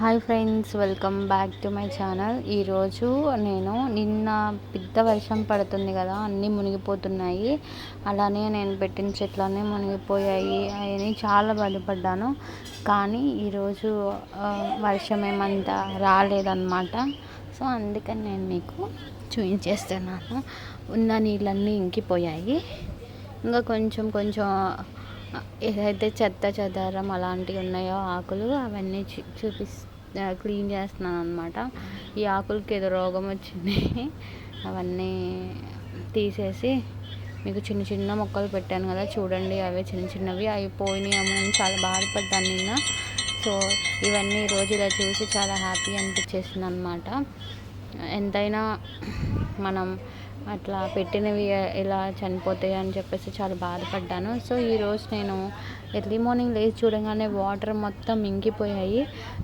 Hi friends welcome back to my channel ఈరోజు నేను నిన్న పెద్ద వర్షం పడుతుంది కదా అన్నీ మునిగిపోతున్నాయి. అలానే నేను పెట్టిన చెట్లన్నీ మునిగిపోయాయి అని చాలా బాధపడ్డాను కానీ ఈరోజు వర్షం ఏమంతా రాలేదన్నమాట. సో అందుకని నేను మీకు చూపించేస్తున్నాను ఉన్న నీళ్ళన్నీ ఇంకిపోయాయి. ఇంకా కొంచెం కొంచెం ఏదైతే చెత్త చెదారం అలాంటివి ఉన్నాయో ఆకులు అవన్నీ చూపిస్తాను క్లీన్ చేస్తున్నాను అనమాట ఈ ఆకులకి ఏదో రోగం వచ్చింది. అవన్నీ తీసేసి మీకు చిన్న చిన్న మొక్కలు పెట్టాను కదా చూడండి అవే చిన్న చిన్నవి అవి పోయినాయేమో అని చాలా బాధపడ్డాను నిన్న. సో ఇవన్నీ ఈరోజు ఇలా చూసి చాలా హ్యాపీ అనిపించేసింది అనమాట ఎంతైనా మనం అట్లా పెట్టినవి ఇలా చనిపోతాయి అని చెప్పేసి చాలా బాధపడ్డాను. సో ఈరోజు నేను ఎర్లీ మార్నింగ్ లేచి చూడగానే వాటర్ మొత్తం ఇంకిపోయాయి.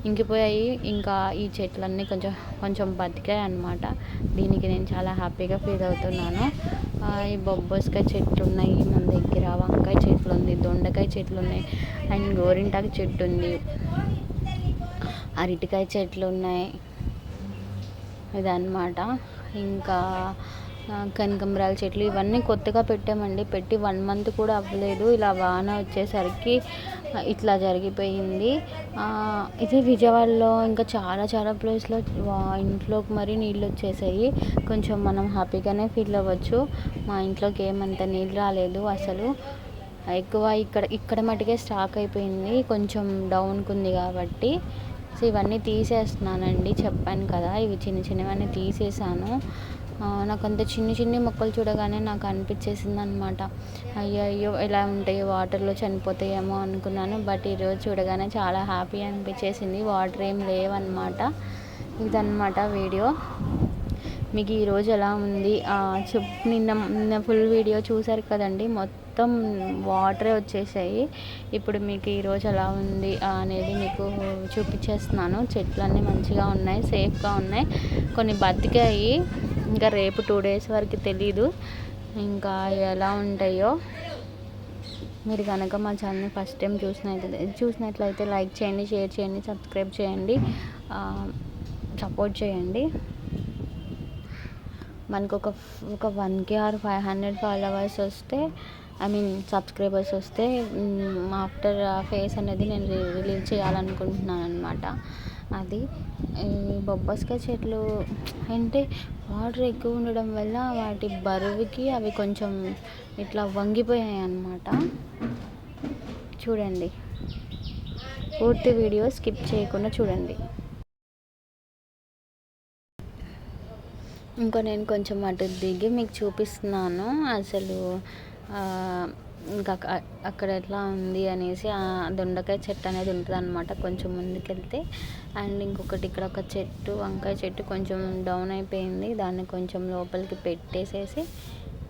ఇంకిపోయాయి. ఇంకా ఈ చెట్లన్నీ కొంచెం కొంచెం బతికాయి అనమాట దీనికి నేను చాలా హ్యాపీగా ఫీల్ అవుతున్నాను. ఈ బొబ్బస్కాయ చెట్లు ఉన్నాయి మన దగ్గర. వంకాయ చెట్లు ఉంది దొండకాయ చెట్లు ఉన్నాయి అండ్ గోరింటాకు చెట్టు ఉంది అరటికాయ చెట్లు ఉన్నాయి ఇదన్నమాట. ఇంకా కనకంబరాల చెట్లు ఇవన్నీ కొత్తగా పెట్టామండి. పెట్టి వన్ మంత్ కూడా అవ్వలేదు. ఇలా వాన వచ్చేసరికి ఇట్లా జరిగిపోయింది. ఇది విజయవాడలో ఇంకా చాలా చాలా ప్లేస్లో ఇంట్లోకి మరీ నీళ్ళు వచ్చేసాయి. కొంచెం మనం హ్యాపీగానే ఫీల్ అవ్వచ్చు. మా ఇంట్లోకి ఏమంత నీళ్ళు రాలేదు అసలు. ఎక్కువ ఇక్కడ ఇక్కడ మటుకే స్టాక్ అయిపోయింది. కొంచెం డౌన్కి ఉంది కాబట్టి. సో ఇవన్నీ తీసేస్తున్నానండి. చెప్పాను కదా ఇవి చిన్న చిన్నవన్నీ తీసేసాను. నాకు అంత చిన్ని చిన్ని మొక్కలు చూడగానే నాకు అనిపించేసింది అనమాట అయ్యో అయ్యో ఎలా ఉంటాయి? వాటర్లో చనిపోతాయేమో అనుకున్నాను. బట్ ఈరోజు చూడగానే చాలా హ్యాపీ అనిపించేసింది. వాటర్ ఏం లేవన్నమాట ఇదన్నమాట వీడియో. మీకు ఈరోజు ఎలా ఉంది? చెప్ నిన్న నిన్న ఫుల్ వీడియో చూసారు కదండి. మొత్తం వాటరే వచ్చేసాయి. ఇప్పుడు మీకు ఈరోజు ఎలా ఉంది అనేది మీకు చూపించేస్తున్నాను. చెట్లన్నీ మంచిగా ఉన్నాయి సేఫ్గా ఉన్నాయి. కొన్ని బతికాయి. ఇంకా రేపు టూ డేస్ వరకు తెలీదు. ఇంకా ఎలా ఉంటాయో మీరు కనుక మా ఛానల్ని ఫస్ట్ టైం చూసినట్లయితే చూసినట్లయితే లైక్ చేయండి షేర్ చేయండి సబ్స్క్రైబ్ చేయండి సపోర్ట్ చేయండి. మనకు ఒక ఒక one K or five hundred followers వస్తే ఐ మీన్ సబ్స్క్రైబర్స్ వస్తే ఆఫ్టర్ ఫేస్ అనేది నేను రిలీజ్ చేయాలనుకుంటున్నాను అనమాట అది ఈ బొబ్బస్కాయ చెట్లు అంటే వాటర్ ఎక్కువ ఉండడం వల్ల వాటి బరువుకి అవి కొంచెం ఇట్లా వంగిపోయాయి అన్నమాట. చూడండి. పూర్తి వీడియో స్కిప్ చేయకుండా చూడండి. ఇంకా నేను కొంచెం అటు దిగి మీకు చూపిస్తున్నాను. అసలు ఇంకా అక్కడ ఎట్లా ఉంది అనేసి ఆ దొండకాయ చెట్టు అనేది ఉంటుంది అనమాట కొంచెం ముందుకెళ్తే. అండ్ ఇంకొకటి ఇక్కడ ఒక చెట్టు వంకాయ చెట్టు కొంచెం డౌన్ అయిపోయింది. దాన్ని కొంచెం లోపలికి పెట్టేసేసి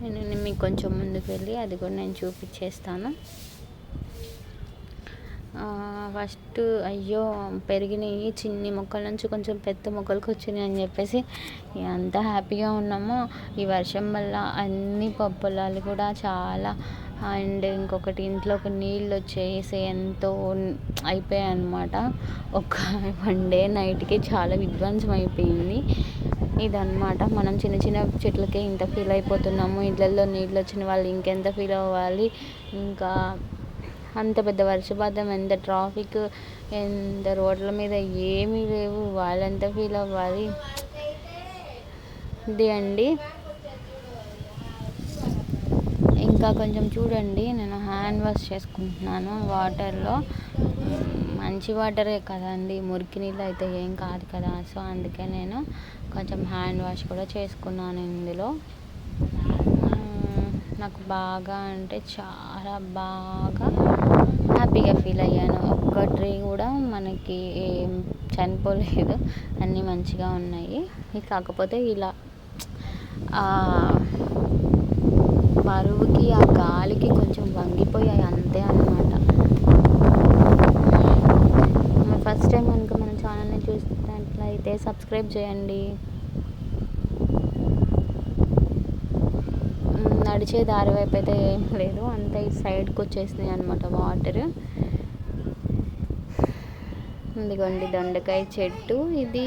నేను మీకు కొంచెం ముందుకు వెళ్ళి అది కూడా నేను చూపించేస్తాను ఫస్ట్ అయ్యో పెరిగినాయి చిన్ని మొక్కల నుంచి కొంచెం పెద్ద మొక్కలకు వచ్చినాయి అని చెప్పేసి ఎంత హ్యాపీగా ఉన్నామో. ఈ వర్షం వల్ల అన్ని పొలాలు కూడా చాలా అండ్ ఇంకొకటి ఇంట్లోకి నీళ్ళు వచ్చేసి ఎంతో అయిపోయాయి అనమాట ఒక వన్ డే నైట్కి చాలా విధ్వంసం అయిపోయింది ఇదన్నమాట. మనం చిన్న చిన్న చెట్లకే ఇంత ఫీల్ అయిపోతున్నాము. ఇళ్ళల్లో నీళ్ళు వచ్చిన వాళ్ళు ఇంకెంత ఫీల్ అవ్వాలి? ఇంకా అంత పెద్ద వర్షపాతం ఎంత ట్రాఫిక్ ఎంత రోడ్ల మీద ఏమీ లేవు. వాళ్ళంతా ఫీల్ అవ్వాలి? ఇది అండి. ఇంకా కొంచెం చూడండి నేను హ్యాండ్ వాష్ చేసుకుంటున్నాను వాటర్లో. మంచి వాటరే కదండి మురికి నీళ్ళు అయితే ఏం కాదు కదా. సో అందుకే నేను కొంచెం హ్యాండ్ వాష్ కూడా చేసుకున్నాను ఇందులో. నాకు బాగా అంటే చాలా బాగా హ్యాపీగా ఫీల్ అయ్యాను. ఒక్క ట్రీ కూడా మనకి ఏం చనిపోలేదు అన్నీ మంచిగా ఉన్నాయి. కాకపోతే ఇలా బరువుకి ఆ గాలికి కొంచెం వంగిపోయాయి అంతే అన్నమాట. ఫస్ట్ టైం కనుక మన ఛానల్ని చూసినట్లయితే సబ్స్క్రైబ్ చేయండి. నడిచే దారి వైపు అయితే ఏం లేదు. అంతా ఈ సైడ్కి వచ్చేసినాయి అనమాట వాటర్. ఇదిగోండి దొండకాయ చెట్టు. ఇది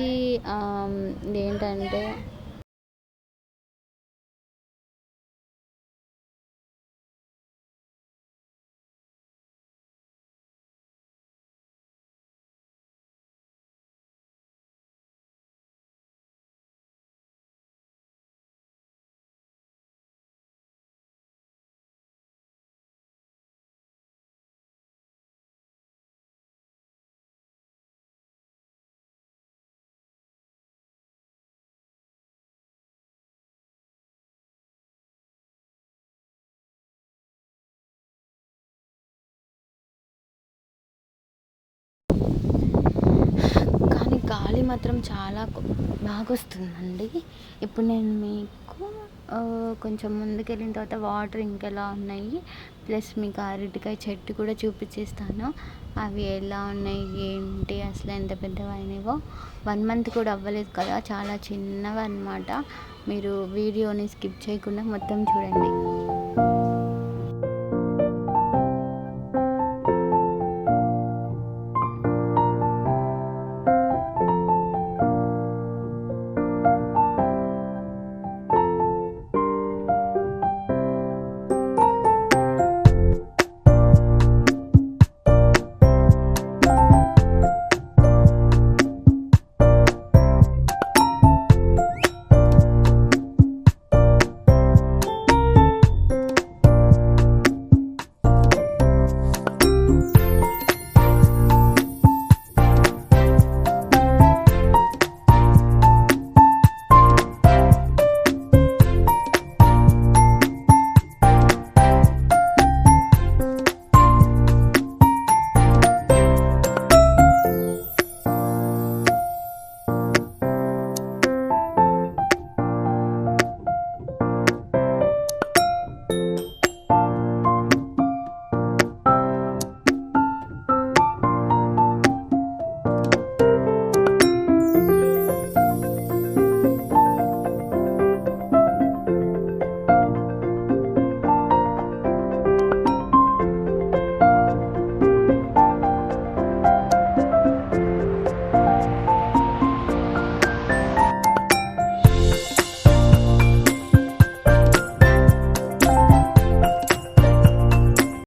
ఏంటంటే గాలి మాత్రం చాలా బాగా వస్తుందండి ఇప్పుడు నేను మీకు కొంచెం ముందుకు వెళ్ళిన తర్వాత వాటర్ ఇంకెలా ఉన్నాయి ప్లస్ మీకు అరటికాయ చెట్టు కూడా చూపించేస్తాను అవి ఎలా ఉన్నాయి ఏంటి అసలు ఎంత పెద్దవైనవో. వన్ మంత్ కూడా అవ్వలేదు కదా చాలా చిన్నవి అన్నమాట మీరు వీడియోని స్కిప్ చేయకుండా మొత్తం చూడండి.